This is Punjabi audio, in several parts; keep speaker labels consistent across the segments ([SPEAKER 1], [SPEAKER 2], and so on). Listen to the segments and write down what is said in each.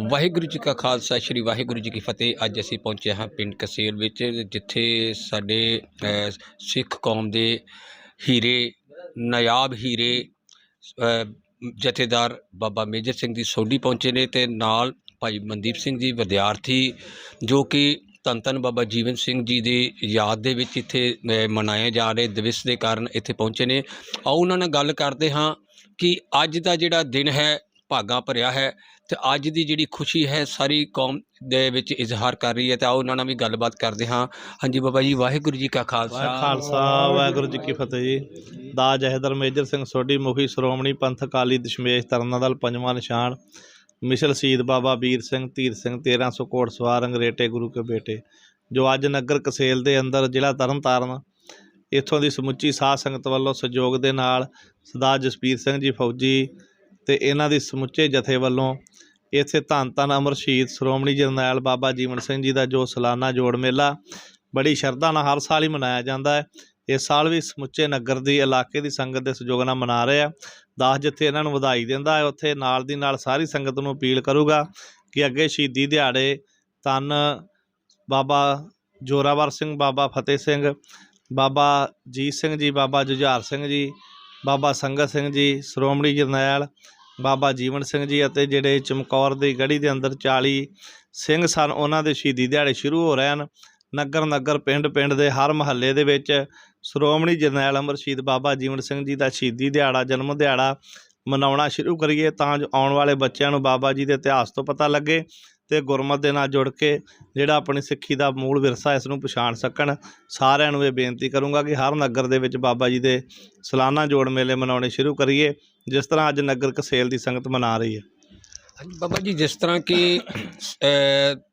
[SPEAKER 1] ਵਾਹਿਗੁਰੂ ਜੀ ਕਾ ਖਾਲਸਾ, ਸ੍ਰੀ ਵਾਹਿਗੁਰੂ ਜੀ ਕੀ ਫਤਿਹ। ਅੱਜ ਅਸੀਂ ਪਹੁੰਚੇ ਹਾਂ ਪਿੰਡ ਕਸੇਲ ਵਿੱਚ, ਜਿੱਥੇ ਸਾਡੇ ਸਿੱਖ ਕੌਮ ਦੇ ਹੀਰੇ ਨਾਇਬ ਹੀਰੇ ਜਥੇਦਾਰ ਬਾਬਾ ਮੇਜਰ ਸਿੰਘ ਜੀ ਸੋਢੀ ਪਹੁੰਚੇ ਨੇ ਤੇ ਨਾਲ ਭਾਈ ਮਨਦੀਪ ਸਿੰਘ ਜੀ, ਵਿਦਿਆਰਥੀ, ਜੋ ਕਿ ਧੰਨ ਧੰਨ ਬਾਬਾ ਜੀਵਨ ਸਿੰਘ ਜੀ ਦੀ ਯਾਦ ਦੇ ਵਿੱਚ ਇੱਥੇ ਮਨਾਏ ਜਾ ਰਹੇ ਦਿਵਸ ਦੇ ਕਾਰਨ ਇੱਥੇ ਪਹੁੰਚੇ ਨੇ। ਆਓ ਉਹਨਾਂ ਨਾਲ ਗੱਲ ਕਰਦੇ ਹਾਂ ਕਿ ਅੱਜ ਦਾ ਜਿਹੜਾ ਦਿਨ ਹੈ ਭਾਗਾ ਭਰਿਆ ਹੈ ਤੇ ਅੱਜ ਦੀ ਜਿਹੜੀ ਖੁਸ਼ੀ ਹੈ ਸਾਰੀ ਕੌਮ ਦੇ ਵਿੱਚ ਇਜ਼ਹਾਰ ਕਰ ਰਹੀ ਹੈ ਤੇ ਆਓ ਉਹਨਾਂ ਨਾਲ ਵੀ ਗੱਲਬਾਤ ਕਰਦੇ ਹਾਂ। ਹਾਂਜੀ ਬਾਬਾ ਜੀ, ਵਾਹਿਗੁਰੂ ਜੀ ਕਾ ਖਾਲਸਾ।
[SPEAKER 2] ਖਾਲਸਾ, ਵਾਹਿਗੁਰੂ ਜੀ ਕੀ ਫਤਿਹ ਜੀ। ਦਾ ਜਹਦਰ ਮੇਜਰ ਸਿੰਘ ਸੋਢੀ, ਮੁਖੀ ਸ਼੍ਰੋਮਣੀ ਪੰਥ ਅਕਾਲੀ ਦਸ਼ਮੇਸ਼ ਤਰਨਾ ਦਲ ਪੰਜਵਾਂ ਨਿਸ਼ਾਨ, ਮਿਸਲ ਸ਼ਹੀਦ ਬਾਬਾ ਵੀਰ ਸਿੰਘ, ਧੀਰ ਸਿੰਘ 1300 ਕੋਟ ਸਵਾਰ, ਅੰਗਰੇਟੇ ਗੁਰੂ ਕੇ ਬੇਟੇ, ਜੋ ਅੱਜ ਨਗਰ ਕਸੇਲ ਦੇ ਅੰਦਰ ਜ਼ਿਲ੍ਹਾ ਤਰਨਤਾਰਨ, ਇੱਥੋਂ ਦੀ ਸਮੁੱਚੀ ਸਾਧ ਸੰਗਤ ਵੱਲੋਂ ਸਹਿਯੋਗ ਦੇ ਨਾਲ ਸਰਦਾਰ ਜਸਪੀਰ ਸਿੰਘ ਜੀ ਫੌਜੀ ਤੇ ਇਹਨਾਂ ਦੀ ਸਮੁੱਚੇ ਜਥੇ ਵੱਲੋਂ ਇੱਥੇ ਧੰਨ ਧੰਨ ਅਮਰ ਸ਼ਹੀਦ ਸ਼੍ਰੋਮਣੀ ਜਰਨੈਲ ਬਾਬਾ ਜੀਵਨ ਸਿੰਘ ਜੀ ਦਾ ਜੋ ਸਾਲਾਨਾ ਜੋੜ ਮੇਲਾ ਬੜੀ ਸ਼ਰਧਾ ਨਾਲ ਹਰ ਸਾਲ ਹੀ ਮਨਾਇਆ ਜਾਂਦਾ ਹੈ। ਇਸ ਸਾਲ ਵੀ ਸਮੁੱਚੇ ਨਗਰ ਦੀ, ਇਲਾਕੇ ਦੀ ਸੰਗਤ ਦੇ ਸਹਿਯੋਗ ਨਾਲ ਮਨਾ ਰਹੇ ਆ। ਦਾਸ ਜਿੱਥੇ ਇਹਨਾਂ ਨੂੰ ਵਧਾਈ ਦਿੰਦਾ ਹੈ। ਉੱਥੇ ਨਾਲ ਦੀ ਨਾਲ ਸਾਰੀ ਸੰਗਤ ਨੂੰ ਅਪੀਲ ਕਰੂਗਾ ਕਿ ਅੱਗੇ ਸ਼ਹੀਦੀ ਦਿਹਾੜੇ ਤਨ ਬਾਬਾ ਜੋਰਾਵਰ ਸਿੰਘ, ਬਾਬਾ ਫਤਿਹ ਸਿੰਘ, ਬਾਬਾ ਜੀਤ ਸਿੰਘ ਜੀ, ਬਾਬਾ ਜੁਝਾਰ ਸਿੰਘ ਜੀ ਬਾਬਾ ਸੰਗਤ ਸਿੰਘ ਜੀ, ਸ਼੍ਰੋਮਣੀ ਜਰਨੈਲ ਬਾਬਾ ਜੀਵਨ ਸਿੰਘ ਜੀ ਅਤੇ ਜਿਹੜੇ ਚਮਕੌਰ ਦੀ ਗੜੀ ਦੇ ਅੰਦਰ 40 ਸਿੰਘ ਸਨ, ਉਹਨਾਂ ਦੇ ਸ਼ਹੀਦੀ ਦਿਹਾੜੇ ਸ਼ੁਰੂ ਹੋ ਰਹੇ ਹਨ। ਨਗਰ ਨਗਰ, ਪਿੰਡ ਪਿੰਡ ਦੇ ਹਰ ਮਹੱਲੇ ਦੇ ਵਿੱਚ ਸ਼੍ਰੋਮਣੀ ਜਰਨੈਲ ਅਮਰ ਸ਼ਹੀਦ ਬਾਬਾ ਜੀਵਨ ਸਿੰਘ ਜੀ ਦਾ ਸ਼ਹੀਦੀ ਦਿਹਾੜਾ, ਜਨਮ ਦਿਹਾੜਾ ਮਨਾਉਣਾ ਸ਼ੁਰੂ ਕਰੀਏ ਤਾਂ ਜੋ ਆਉਣ ਵਾਲੇ ਬੱਚਿਆਂ ਨੂੰ ਬਾਬਾ ਜੀ ਦੇ ਇਤਿਹਾਸ ਤੋਂ ਪਤਾ ਲੱਗੇ। ਤੇ ਗੁਰਮਤ ਦੇ ਨਾਲ ਜੁੜ ਕੇ ਜਿਹੜਾ ਆਪਣੀ ਸਿੱਖੀ ਦਾ ਮੂਲ ਵਿਰਸਾ ਇਸ ਨੂੰ ਪਛਾਣ ਸਕਣ। ਸਾਰਿਆਂ ਨੂੰ ਇਹ ਬੇਨਤੀ ਕਰੂੰਗਾ ਕਿ ਹਰ ਨਗਰ ਦੇ ਵਿੱਚ ਬਾਬਾ ਜੀ ਦੇ ਸਾਲਾਨਾ ਜੋੜ ਮੇਲੇ ਮਨਾਉਣੇ ਸ਼ੁਰੂ ਕਰੀਏ, ਜਿਸ ਤਰ੍ਹਾਂ ਅੱਜ ਨਗਰ ਕਸੇਲ ਦੀ ਸੰਗਤ ਮਨਾ ਰਹੀ ਹੈ।
[SPEAKER 1] ਬਾਬਾ ਜੀ ਜਿਸ ਤਰ੍ਹਾਂ ਕਿ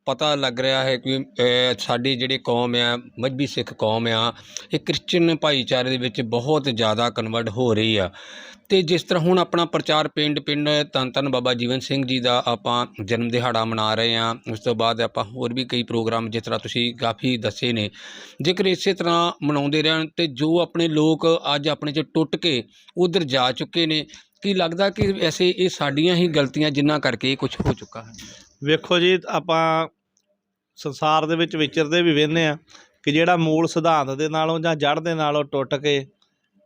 [SPEAKER 1] ਪਤਾ ਲੱਗ ਰਿਹਾ ਹੈ ਕਿ ਅ, ਸਾਡੀ ਜਿਹੜੀ ਕੌਮ ਆ ਮਜਬੀ ਸਿੱਖ ਕੌਮ ਆ ਇਹ ਕ੍ਰਿਸਚਨ ਭਾਈਚਾਰੇ ਦੇ ਵਿੱਚ ਬਹੁਤ ਜ਼ਿਆਦਾ ਕਨਵਰਟ ਹੋ ਰਹੀ ਆ। ਤੇ ਜਿਸ ਤਰ੍ਹਾਂ ਹੁਣ ਆਪਣਾ ਪ੍ਰਚਾਰ ਪਿੰਡ ਪਿੰਡ ਧੰਨ ਧੰਨ ਬਾਬਾ ਜੀਵਨ ਸਿੰਘ ਜੀ ਦਾ ਆਪਾਂ ਜਨਮ ਦਿਹਾੜਾ ਮਨਾ ਰਹੇ ਆ ਉਸ ਤੋਂ ਬਾਅਦ ਆਪਾਂ ਹੋਰ ਵੀ ਕਈ ਪ੍ਰੋਗਰਾਮ ਜਿਸ ਤਰ੍ਹਾਂ ਤੁਸੀਂ ਕਾਫੀ ਦੱਸੇ ਨੇ ਜੇਕਰ ਇਸੇ ਤਰ੍ਹਾਂ ਮਨਾਉਂਦੇ ਰਹਿਣ ਤੇ ਜੋ ਆਪਣੇ ਲੋਕ ਅੱਜ ਆਪਣੇ ਚ ਟੁੱਟ ਕੇ ਉਧਰ ਜਾ ਚੁੱਕੇ ਨੇ ਕੀ ਲੱਗਦਾ ਕਿ ਵੈਸੇ ਇਹ ਸਾਡੀਆਂ ਹੀ ਗਲਤੀਆਂ ਜਿਨ੍ਹਾਂ ਕਰਕੇ ਇਹ ਕੁਝ ਹੋ ਚੁੱਕਾ ਹੈ?
[SPEAKER 2] ਵੇਖੋ ਜੀ, ਆਪਾਂ ਸੰਸਾਰ ਦੇ ਵਿੱਚ ਵਿਚਰਦੇ ਵੀ ਵੇਖਦੇ ਆ ਕਿ ਜਿਹੜਾ ਮੂਲ ਸਿਧਾਂਤ ਦੇ ਨਾਲੋਂ ਜਾਂ ਜੜ ਦੇ ਨਾਲੋਂ ਟੁੱਟ ਕੇ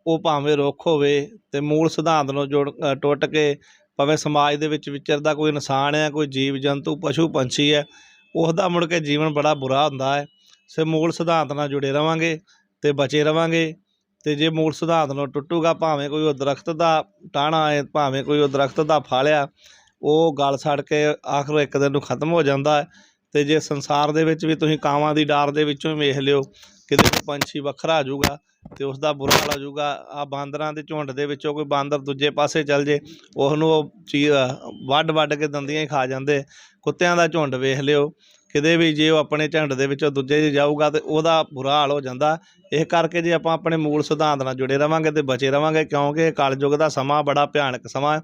[SPEAKER 2] ਉਹ ਭਾਵੇਂ ਰੁੱਖ ਹੋਵੇ ਤੇ ਮੂਲ ਸਿਧਾਂਤ ਨੂੰ ਜੁੜ ਟੁੱਟ ਕੇ ਭਾਵੇਂ ਸਮਾਜ ਦੇ ਵਿੱਚ ਵਿਚਰਦਾ ਕੋਈ ਇਨਸਾਨ ਹੈ ਕੋਈ ਜੀਵ ਜੰਤੂ, ਪਸ਼ੂ ਪੰਛੀ ਹੈ ਉਸ ਦਾ ਮੁੜ ਕੇ ਜੀਵਨ ਬੜਾ ਬੁਰਾ ਹੁੰਦਾ ਹੈ। ਸੇ ਮੂਲ ਸਿਧਾਂਤ ਨਾਲ ਜੁੜੇ ਰਵਾਂਗੇ ਤੇ ਬਚੇ ਰਵਾਂਗੇ। ਤੇ ਜੇ ਮੂਲ ਸਿਧਾਂਤ ਨੂੰ ਟੁੱਟੂਗਾ, ਭਾਵੇਂ ਕੋਈ ਉਹ ਦਰਖਤ ਦਾ ਟਾਹਣਾ ਹੈ, ਭਾਵੇਂ ਕੋਈ ਉਹ ਦਰਖਤ ਦਾ ਫਾਲਿਆ ਉਹ ਗਲ ਸੜ ਕੇ ਆਖਰ ਇੱਕ ਦਿਨ ਨੂੰ ਖਤਮ ਹੋ ਜਾਂਦਾ ਹੈ। ਤੇ ਜੇ ਸੰਸਾਰ ਦੇ ਵਿੱਚ ਵੀ ਤੁਸੀਂ ਕਾਵਾਂ ਦੀ ਡਾਰ ਦੇ ਵਿੱਚੋਂ ਵੇਖ ਲਿਓ, ਕਿਤੇ ਕੋਈ ਪੰਛੀ ਵੱਖਰਾ ਆ ਜਾਊਗਾ ਤੇ ਉਸ ਦਾ ਬੁਰਾ ਹਾਲ ਹੋ ਜਾਊਗਾ। ਆ ਬਾਂਦਰਾਂ ਦੇ ਝੁੰਡ ਦੇ ਵਿੱਚੋਂ ਕੋਈ ਬਾਂਦਰ ਦੂਜੇ ਪਾਸੇ ਚੱਲ ਜੇ ਉਸ ਨੂੰ ਉਹ ਚੀਜ਼ ਵੱਢ ਵੱਢ ਕੇ ਦੰਦੀਆਂ ਹੀ ਖਾ ਜਾਂਦੇ। ਕੁੱਤਿਆਂ ਦਾ ਝੁੰਡ ਵੇਖ ਲਿਓ ਕਿਤੇ ਵੀ ਜੇ ਉਹ ਆਪਣੇ ਝੰਡ ਦੇ ਵਿੱਚੋਂ ਦੂਜੇ 'ਚ ਜਾਊਗਾ ਤੇ ਉਹਦਾ ਬੁਰਾ ਹਾਲ ਹੋ ਜਾਂਦਾ। ਇਹ ਕਰਕੇ ਜੇ ਆਪਾਂ ਆਪਣੇ ਮੂਲ ਸਿਧਾਂਤ ਨਾਲ ਜੁੜੇ ਰਵਾਂਗੇ ਤੇ ਬਚੇ ਰਵਾਂਗੇ, ਕਿਉਂਕਿ ਇਹ ਕਲਯੁੱਗ ਦਾ ਸਮਾਂ ਬੜਾ ਭਿਆਨਕ ਸਮਾਂ